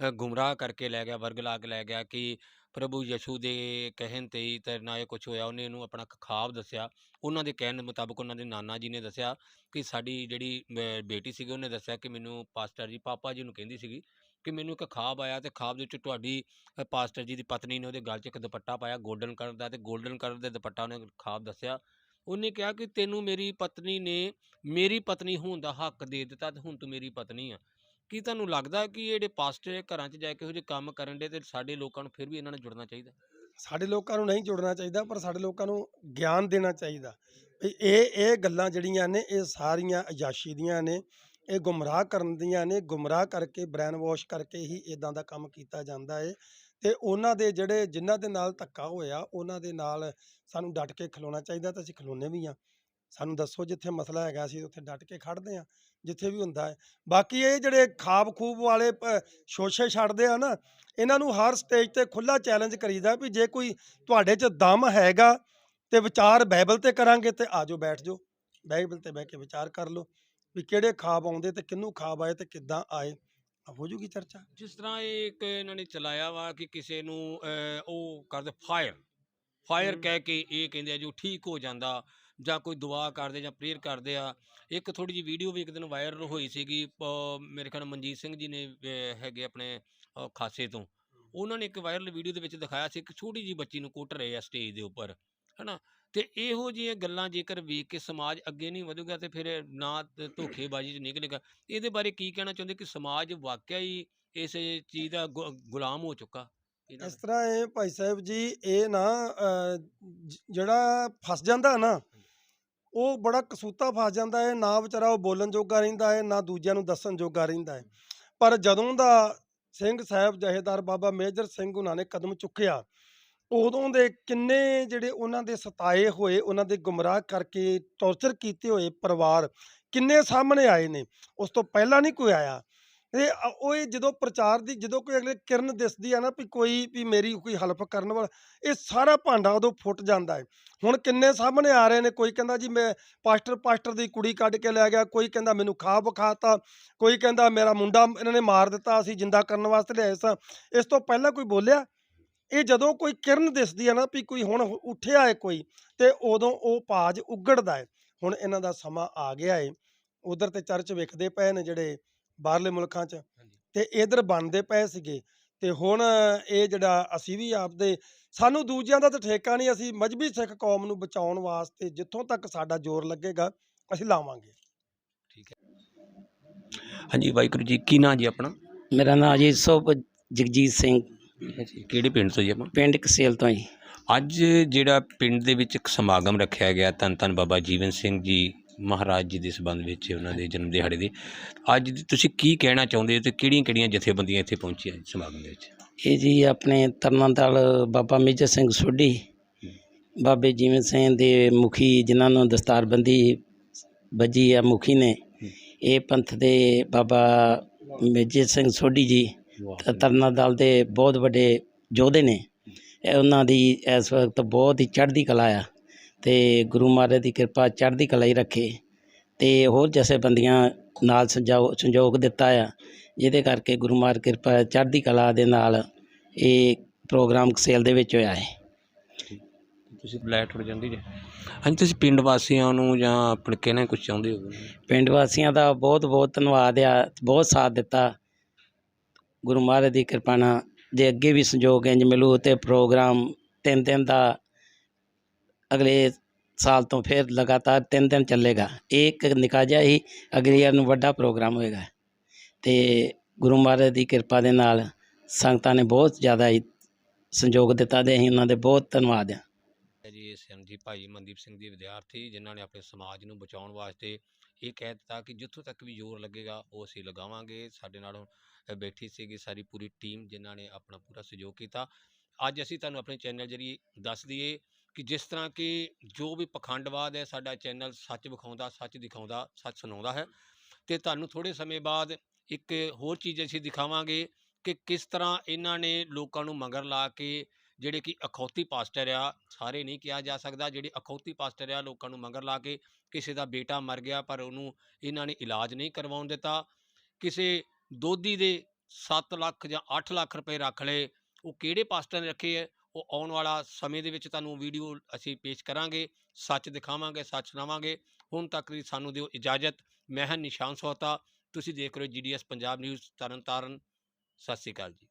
[SPEAKER 1] ਅ, ਗੁੰਮਰਾਹ ਕਰਕੇ ਲੈ ਗਿਆ ਵਰਗਲਾ ਕੇ ਲੈ ਗਿਆ ਕਿ ਪ੍ਰਭੂ ਯਸ਼ੂ ਦੇ ਕਹਿਣ ਤੇ ਹੀ ਤੇਰੇ ਨਾਲ ਇਹ ਕੁਝ ਹੋਇਆ। ਉਹਨੇ ਇਹਨੂੰ ਆਪਣਾ ਖ- ਖਾਬ ਦੱਸਿਆ। ਉਹਨਾਂ ਦੇ ਕਹਿਣ ਦੇ ਮੁਤਾਬਕ ਉਹਨਾਂ ਦੇ ਨਾਨਾ ਜੀ ਨੇ ਦੱਸਿਆ ਕਿ ਸਾਡੀ ਜਿਹੜੀ ਅ, ਬੇਟੀ ਸੀਗੀ ਉਹਨੇ ਦੱਸਿਆ ਕਿ ਮੈਨੂੰ ਪਾਸਟਰ ਜੀ ਪਾਪਾ ਜੀ ਨੂੰ ਕਹਿੰਦੀ ਸੀਗੀ ਕਿ ਮੈਨੂੰ ਇੱਕ ਖਾਬ ਆਇਆ ਤੇ ਖਾਬ ਦੇ ਵਿੱਚ ਤੁਹਾਡੀ ਅ, ਪਾਸਟਰ ਜੀ ਦੀ ਪਤਨੀ ਨੇ ਉਹਦੇ ਗਲ 'ਚ ਇੱਕ ਦੁਪੱਟਾ ਪਾਇਆ 골ਡਨ ਕਲਰ ਦਾ ਤੇ 골ਡਨ ਕਲਰ ਦੇ ਦੁਪੱਟਾ ਉਹਨੇ ਖਾਬ ਦੱਸਿਆ। ਉਹਨੇ ਕਿਹਾ ਕਿ ਤੈਨੂੰ ਮੇਰੀ ਪਤਨੀ ਨੇ ਮੇਰੀ ਪਤਨੀ ਹੋਣ ਦਾ ਹੱਕ ਦੇ ਦਿੱਤਾ ਤੇ ਹੁਣ ਤੂੰ ਮੇਰੀ ਪਤਨੀ ਆ। ਕੀ ਤੁਹਾਨੂੰ ਲੱਗਦਾ ਕਿ ਇਹ ਜਿਹੜੇ ਪਾਸਟਰ ਘਰਾਂ 'ਚ ਜਾ ਕੇ ਇਹੋ ਜਿਹੇ ਕੰਮ ਕਰਨ ਦੇ ਤੇ ਸਾਡੇ ਲੋਕਾਂ ਨੂੰ ਫਿਰ ਵੀ ਇਹਨਾਂ ਨਾਲ ਜੁੜਨਾ ਚਾਹੀਦਾ?
[SPEAKER 3] ਸਾਡੇ ਲੋਕਾਂ ਨੂੰ ਨਹੀਂ ਜੁੜਨਾ ਚਾਹੀਦਾ, ਪਰ ਸਾਡੇ ਲੋਕਾਂ ਨੂੰ ਗਿਆਨ ਦੇਣਾ ਚਾਹੀਦਾ। ਵੀ ਇਹ ਇਹ ਗੱਲਾਂ ਜਿਹੜੀਆਂ ਨੇ, ਇਹ ਸਾਰੀਆਂ ਅਯਾਸ਼ੀ ਦੀਆਂ ਨੇ, ਇਹ ਗੁੰਮਰਾਹ ਕਰਨ ਦੀਆਂ ਨੇ, ਗੁੰਮਰਾਹ ਕਰਕੇ, ਬ੍ਰੇਨ ਵਾਸ਼ ਕਰਕੇ ਹੀ ਇਦਾਂ ਦਾ ਕੰਮ ਕੀਤਾ ਜਾਂਦਾ ਏ। ਤੇ ਉਹਨਾਂ ਦੇ ਜਿਹੜੇ, ਜਿਨ੍ਹਾਂ ਦੇ ਨਾਲ ਧੱਕਾ ਹੋਇਆ, ਉਹਨਾਂ ਦੇ ਨਾਲ ਸਾਨੂੰ ਡਟ ਕੇ ਖਲੋਣਾ ਚਾਹੀਦਾ ਤਾਂ ਅਸੀਂ ਖਲੋਨੇ ਵੀ ਆ। ਸਾਨੂੰ ਦੱਸੋ ਜਿੱਥੇ ਮਸਲਾ ਹੈਗਾ ਅਸੀਂ ਉੱਥੇ ਡਟ ਕੇ ਖੜਦੇ ਆ ਜਿੱਥੇ ਵੀ ਹੁੰਦਾ ਹੈ। ਬਾਕੀ ਇਹ ਜਿਹੜੇ ਖਾਬ ਖੂਬ ਵਾਲੇ ਸ਼ੋਸ਼ੇ ਛੱਡਦੇ ਆ ਨਾ ਇਹਨਾਂ ਨੂੰ ਹਰ ਸਟੇਜ ਤੇ ਖੁੱਲਾ ਚੈਲੰਜ ਕਰੀਦਾ ਵੀ ਜੇ ਕੋਈ ਤੁਹਾਡੇ 'ਚ ਦਮ ਹੈਗਾ ਤੇ ਵਿਚਾਰ ਬਾਈਬਲ ਤੇ ਕਰਾਂਗੇ ਤੇ ਆਜੋ ਬੈਠ ਜਾਓ। ਬਾਈਬਲ ਤੇ ਬਹਿ ਕੇ ਵਿਚਾਰ ਕਰ ਲਓ ਵੀ ਕਿਹੜੇ ਖਾਬ ਆਉਂਦੇ ਤੇ ਕਿਹਨੂੰ ਖਾਬ ਆਏ ਤੇ ਕਿੱਦਾਂ ਆਏ। ਹੋ ਜੂਗੀ ਚਰਚਾ?
[SPEAKER 1] ਜਿਸ ਤਰ੍ਹਾਂ ਇਹ ਇੱਕ ਇਹਨਾਂ ਨੇ ਚਲਾਇਆ ਵਾ ਕਿ ਕਿਸੇ ਨੂੰ ਉਹ ਕਰਦੇ ਫਾਇਰ ਫਾਇਰ। ਕਹਿ ਕੇ ਇਹ ਕਹਿੰਦੇ ਆ ਜੋ ਠੀਕ ਹੋ ਜਾਂਦਾ। ਜਾਂ ਕੋਈ ਦੁਆ ਕਰਦੇ ਜਾਂ ਪ੍ਰੇਅਰ ਕਰਦੇ ਆ ਇੱਕ ਥੋੜੀ ਜਿਹੀ ਵੀਡੀਓ ਵੀ ਇੱਕ ਦਿਨ ਵਾਇਰਲ ਹੋਈ ਸੀਗੀ ਮੇਰੇ ਖਿਆਲ ਮਨਜੀਤ ਸਿੰਘ ਜੀ ਨੇ ਹੈਗੇ ਆਪਣੇ ਖਾਸੇ ਤੋਂ। ਉਹਨਾਂ ਨੇ ਇੱਕ ਵਾਇਰਲ ਵੀਡੀਓ ਦੇ ਵਿੱਚ ਦਿਖਾਇਆ ਸੀ ਇੱਕ ਛੋਟੀ ਜਿਹੀ ਬੱਚੀ ਨੂੰ ਕੁੱਟ ਰਹੇ ਆ ਸਟੇਜ ਦੇ ਉੱਪਰ ਹਨਾ? ਤੇ ਇਹੋ ਜਿਹੀਆਂ ਗੱਲਾਂ ਜੇਕਰ ਵੇਖ ਕੇ ਸਮਾਜ ਅੱਗੇ ਨਹੀਂ ਵਧੂਗਾ ਤੇ ਫਿਰ ਨਾ ਧੋਖੇਬਾਜ਼ੀ ਚ ਨਿਕਲੇਗਾ। ਇਹਦੇ ਬਾਰੇ ਕੀ ਕਹਿਣਾ ਚਾਹੁੰਦੇ ਕਿ ਸਮਾਜ ਵਾਕਿਆ ਹੀ ਇਸ ਚੀਜ਼ ਦਾ ਗੁਲਾਮ ਹੋ ਚੁੱਕਾ
[SPEAKER 3] ਇਸ। ਤਰ੍ਹਾਂ ਇਹ ਭਾਈ ਸਾਹਿਬ ਜੀ ਇਹ ਨਾ ਜ- ਜਿਹੜਾ ਫਸ ਜਾਂਦਾ ਨਾ ਉਹ ਬੜਾ ਕਸੂਤਾ ਫਸ ਜਾਂਦਾ ਹੈ, ਨਾ ਵਿਚਾਰਾ ਉਹ ਬੋਲਣ ਜੋਗਾ ਰਹਿੰਦਾ ਹੈ, ਨਾ ਦੂਜਿਆਂ ਨੂੰ ਦੱਸਣ ਜੋਗਾ ਰਹਿੰਦਾ ਹੈ। ਪਰ ਜਦੋਂ ਦਾ ਸਿੰਘ ਸਾਹਿਬ ਜਹੇਦਾਰ ਬਾਬਾ ਮੇਜਰ ਸਿੰਘ ਉਹਨਾਂ ਨੇ ਕਦਮ ਚੁੱਕਿਆ, ਉਦੋਂ ਦੇ ਕਿੰਨੇ ਜਿਹੜੇ ਉਹਨਾਂ ਦੇ ਸਤਾਏ ਹੋਏ, ਉਹਨਾਂ ਦੇ ਗੁੰਮਰਾਹ ਕਰਕੇ ਟੌਰਚਰ ਕੀਤੇ ਹੋਏ ਪਰਿਵਾਰ ਕਿੰਨੇ ਸਾਹਮਣੇ ਆਏ ਨੇ। ਉਸ ਤੋਂ ਪਹਿਲਾਂ ਨਹੀਂ ਕੋਈ ਆਇਆ। ਇਹ ਉਹ ਇਹ ਜਦੋਂ ਪ੍ਰਚਾਰ ਦੀ, ਜਦੋਂ ਕੋਈ ਅਗਲੇ ਕਿਰਨ ਦਿਸਦੀ ਆ ਨਾ ਵੀ ਕੋਈ, ਵੀ ਮੇਰੀ ਕੋਈ ਹੈਲਪ ਕਰਨ ਵਾਲਾ, ਇਹ ਸਾਰਾ ਭਾਂਡਾ ਉਦੋਂ ਫੁੱਟ ਜਾਂਦਾ ਹੈ ਹੁਣ ਕਿੰਨੇ ਸਾਹਮਣੇ ਆ ਰਹੇ ਨੇ, ਕੋਈ ਕਹਿੰਦਾ ਜੀ ਮੈਂ ਪਾਸਟਰ ਪਾਸਟਰ ਦੀ ਕੁੜੀ ਕੱਢ ਕੇ ਲੈ ਗਿਆ, ਕੋਈ ਕਹਿੰਦਾ ਮੈਨੂੰ ਖਾ ਵਿਖਾਤਾ ਕੋਈ ਕਹਿੰਦਾ ਮੇਰਾ ਮੁੰਡਾ ਇਹਨਾਂ ਨੇ ਮਾਰ ਦਿੱਤਾ, ਅਸੀਂ ਜਿੰਦਾ ਕਰਨ ਵਾਸਤੇ ਲਿਆਏ ਸਾਂ। ਇਸ ਤੋਂ ਪਹਿਲਾਂ ਕੋਈ ਬੋਲਿਆ? ਇਹ ਜਦੋਂ ਕੋਈ ਕਿਰਨ ਦਿਸਦੀ ਆ ਨਾ ਵੀ ਕੋਈ ਹੁਣ ਉੱਠਿਆ ਹੈ ਕੋਈ, ਤੇ ਉਦੋਂ ਉਹ ਪਾਜ ਉਗੜਦਾ ਹੈ ਹੁਣ ਇਹਨਾਂ ਦਾ ਸਮਾਂ ਆ ਗਿਆ ਹੈ ਉਧਰ ਤੇ ਚਰਚ ਵੇਖਦੇ ਪਏ ਨੇ ਜਿਹੜੇ ਬਾਹਰਲੇ ਮੁਲਕਾਂ 'ਚ। ਤੇ ਇਧਰ ਬਣਦੇ ਪਏ ਸੀਗੇ। ਤੇ ਹੁਣ ਇਹ ਜਿਹੜਾ ਅਸੀਂ ਵੀ ਆਪਦੇ ਸਾਨੂੰ ਦੂਜਿਆਂ ਦਾ ਤਾਂ ਠੇਕਾ ਨਹੀਂ ਅਸੀਂ ਮਜਬੀ ਸਿੱਖ ਕੌਮ ਨੂੰ ਬਚਾਉਣ ਵਾਸਤੇ ਜਿੱਥੋਂ ਤੱਕ ਸਾਡਾ ਜ਼ੋਰ ਲੱਗੇਗਾ ਅਸੀਂ ਲਾਵਾਂਗੇ।
[SPEAKER 1] ਹਾਂਜੀ ਵਾਹਿਗੁਰੂ ਜੀ ਕੀ ਨਾਂ ਜੀ ਆਪਣਾ?
[SPEAKER 4] ਮੇਰਾ ਨਾਮ ਜੀ ਸੁਭ ਜਗਜੀਤ ਸਿੰਘ।
[SPEAKER 1] ਕਿਹੜੇ ਪਿੰਡ ਤੋਂ ਜੀ ਆਪਾਂ?
[SPEAKER 4] ਪਿੰਡ ਕਸੇਲ ਤੋਂ ਜੀ।
[SPEAKER 1] ਅੱਜ ਜਿਹੜਾ ਪਿੰਡ ਦੇ ਵਿੱਚ ਇੱਕ ਸਮਾਗਮ ਰੱਖਿਆ ਗਿਆ ਧੰਨ ਧੰਨ ਬਾਬਾ ਜੀਵਨ ਸਿੰਘ ਜੀ ਮਹਾਰਾਜ ਜੀ ਦੇ ਸੰਬੰਧ ਵਿੱਚ ਉਹਨਾਂ ਦੇ ਜਨਮ ਦਿਹਾੜੇ ਦੇ। ਅੱਜ ਤੁਸੀਂ ਕੀ ਕਹਿਣਾ ਚਾਹੁੰਦੇ ਹੋ ਤੇ ਕਿਹੜੀਆਂ ਕਿਹੜੀਆਂ ਜਥੇਬੰਦੀਆਂ ਇੱਥੇ ਪਹੁੰਚੀਆਂ ਸਮਾਗਮ ਦੇ ਵਿੱਚ?
[SPEAKER 4] ਇਹ ਜੀ ਆਪਣੇ ਤਰਨਾਂਦਲ ਬਾਬਾ ਮੇਜਰ ਸਿੰਘ ਸੋਢੀ ਬਾਬੇ ਜੀਵਨ ਸਿੰਘ ਦੇ ਮੁਖੀ ਜਿਨ੍ਹਾਂ ਨੂੰ ਦਸਤਾਰਬੰਦੀ ਵੱਜੀ ਆ ਮੁਖੀ ਨੇ ਇਹ ਪੰਥ ਦੇ ਬਾਬਾ ਮੇਜਰ ਸਿੰਘ ਸੋਢੀ ਜੀ ਤ- ਤਰਨਾ ਦਲ ਦੇ ਬਹੁਤ ਵੱਡੇ ਯੋਧੇ ਨੇ। ਇਹ ਉਹਨਾਂ ਦੀ ਇਸ ਵਕਤ ਬਹੁਤ ਹੀ ਚੜ੍ਹਦੀ ਕਲਾ ਆ। ਤੇ ਗੁਰੂ ਮਹਾਰਾਜ ਦੀ ਕਿਰਪਾ ਚੜ੍ਹਦੀ ਕਲਾ ਹੀ ਰੱਖੇ ਤੇ ਹੋਰ ਜਥੇਬੰਦੀਆਂ ਨਾਲ ਸੰਜੋ ਸੰਯੋਗ ਦਿੱਤਾ ਆ ਜਿਹਦੇ ਕਰਕੇ ਗੁਰੂ ਮਹਾਰਾਜ ਕਿਰਪਾ ਚੜ੍ਹਦੀ ਕਲਾ ਦੇ ਨਾਲ ਇਹ ਪ੍ਰੋਗਰਾਮ ਸੇਲ ਦੇ ਵਿੱਚ ਹੋਇਆ ਹੈ।
[SPEAKER 1] ਤੁਸੀਂ ਬਲੈਟ ਹੋ ਜਾਂਦੀ ਜੀ? ਹਾਂਜੀ ਤੁਸੀਂ ਪਿੰਡ ਵਾਸੀਆਂ ਨੂੰ ਜਾਂ ਆਪਣੇ ਕਹਿਣਾ ਕੁਝ ਚਾਹੁੰਦੇ ਹੋ?
[SPEAKER 4] ਪਿੰਡ ਵਾਸੀਆਂ ਦਾ ਬਹੁਤ ਬਹੁਤ ਧੰਨਵਾਦ ਆ ਬਹੁਤ ਸਾਥ ਦਿੱਤਾ। ਗੁਰੂ ਮਹਾਰਾਜ ਦੀ ਕਿਰਪਾ ਨਾਲ ਜੇ ਅੱਗੇ ਵੀ ਸੰਯੋਗ ਇੰਜ ਮਿਲੂ ਤੇ ਪ੍ਰੋਗਰਾਮ ਤਿੰਨ ਦਿਨ ਦਾ ਅਗਲੇ ਸਾਲ ਤੋਂ ਫਿਰ ਲਗਾਤਾਰ ਤਿੰਨ ਦਿਨ ਚੱਲੇਗਾ। ਇਹ ਇੱਕ ਨਿੱਕਾ ਜਿਹਾ ਹੀ ਅਗਲੇ ਵਾਰ ਨੂੰ ਵੱਡਾ ਪ੍ਰੋਗਰਾਮ ਹੋਏਗਾ। ਅਤੇ ਗੁਰੂ ਮਹਾਰਾਜ ਦੀ ਕਿਰਪਾ ਦੇ ਨਾਲ ਸੰਗਤਾਂ ਨੇ ਬਹੁਤ ਜ਼ਿਆਦਾ ਹੀ ਸੰਯੋਗ ਦਿੱਤਾ ਅਤੇ ਅਸੀਂ ਉਹਨਾਂ ਦੇ ਬਹੁਤ ਧੰਨਵਾਦ ਹਾਂ।
[SPEAKER 1] ਹੈ ਜੀ ਇਹ ਸਨ ਜੀ ਭਾਈ ਮਨਦੀਪ ਸਿੰਘ ਜੀ ਵਿਦਿਆਰਥੀ ਜਿਨ੍ਹਾਂ ਨੇ ਆਪਣੇ ਸਮਾਜ ਨੂੰ ਬਚਾਉਣ ਵਾਸਤੇ ਇਹ ਕਹਿ ਦਿੱਤਾ ਕਿ ਜਿੱਥੋਂ ਤੱਕ ਵੀ ਜ਼ੋਰ ਲੱਗੇਗਾ ਉਹ ਅਸੀਂ ਲਗਾਵਾਂਗੇ। ਸਾਡੇ ਨਾਲ ਹੁਣ, ਬੈਠੀ ਸੀਗੀ ਸਾਰੀ ਪੂਰੀ ਟੀਮ ਜਿਨ੍ਹਾਂ ਨੇ ਆਪਣਾ ਪੂਰਾ ਸਹਿਯੋਗ ਕੀਤਾ। ਅੱਜ ਅਸੀਂ ਤੁਹਾਨੂੰ ਆਪਣੇ ਚੈਨਲ ਜਰੀਏ ਦੱਸ ਦਈਏ ਕਿ ਜਿਸ ਤਰ੍ਹਾਂ ਕਿ ਜੋ ਵੀ ਪਖੰਡਵਾਦ ਹੈ ਸਾਡਾ ਚੈਨਲ ਸੱਚ ਵਿਖਾਉਂਦਾ ਸੱਚ ਦਿਖਾਉਂਦਾ ਸੱਚ ਸੁਣਾਉਂਦਾ ਹੈ ਤੇ ਤੁਹਾਨੂੰ ਥੋੜੇ ਸਮੇਂ ਬਾਅਦ ਇੱਕ ਹੋਰ ਚੀਜ਼ ਅਸੀਂ ਦਿਖਾਵਾਂਗੇ ਕਿ ਕਿਸ ਤਰ੍ਹਾਂ ਇਹਨਾਂ ਨੇ ਲੋਕਾਂ ਨੂੰ ਮਗਰ ਲਾ ਕੇ ਜਿਹੜੇ ਕਿ ਅਖੌਤੀ ਪਾਸਟਰ ਆ ਸਾਰੇ ਨਹੀਂ ਕਿਹਾ ਜਾ ਸਕਦਾ ਜਿਹੜੇ ਅਖੌਤੀ ਪਾਸਟਰ ਆ ਲੋਕਾਂ ਨੂੰ ਮਗਰ ਲਾ ਕੇ ਕਿਸੇ ਦਾ ਬੇਟਾ ਮਰ ਗਿਆ ਪਰ ਉਹਨੂੰ ਇਹਨਾਂ ਨੇ ਇਲਾਜ ਨਹੀਂ ਕਰਵਾਉਣ ਦਿੱਤਾ। ਕਿਸੇ ਦੋਧੀ ਦੇ 7 ਲੱਖ ਜਾਂ 8 ਲੱਖ ਰੁਪਏ ਰੱਖ ਲਏ ਉਹ ਕਿਹੜੇ ਪਾਸਟਰ ਨੇ ਰੱਖੇ ਉਹ ਆਉਣ ਵਾਲਾ ਸਮੇਂ ਦੇ ਵਿੱਚ ਤੁਹਾਨੂੰ ਵੀਡੀਓ ਅਸੀਂ ਪੇਸ਼ ਕਰਾਂਗੇ, ਸੱਚ ਦਿਖਾਵਾਂਗੇ, ਸੱਚ ਸੁਣਾਵਾਂਗੇ। ਹੁਣ ਤੱਕ ਦੀ ਸਾਨੂੰ ਦਿਓ ਇਜਾਜ਼ਤ। ਮੈਂ ਹਾਂ ਨਿਸ਼ਾਨ ਸੋਹਤਾ ਤੁਸੀਂ ਦੇਖ ਰਹੇ ਹੋ ਜੀਡੀਐਸ ਪੰਜਾਬ ਨਿਊਜ਼ ਤਰਨਤਾਰਨ। ਸਤਿ ਸ਼੍ਰੀ ਅਕਾਲ ਜੀ।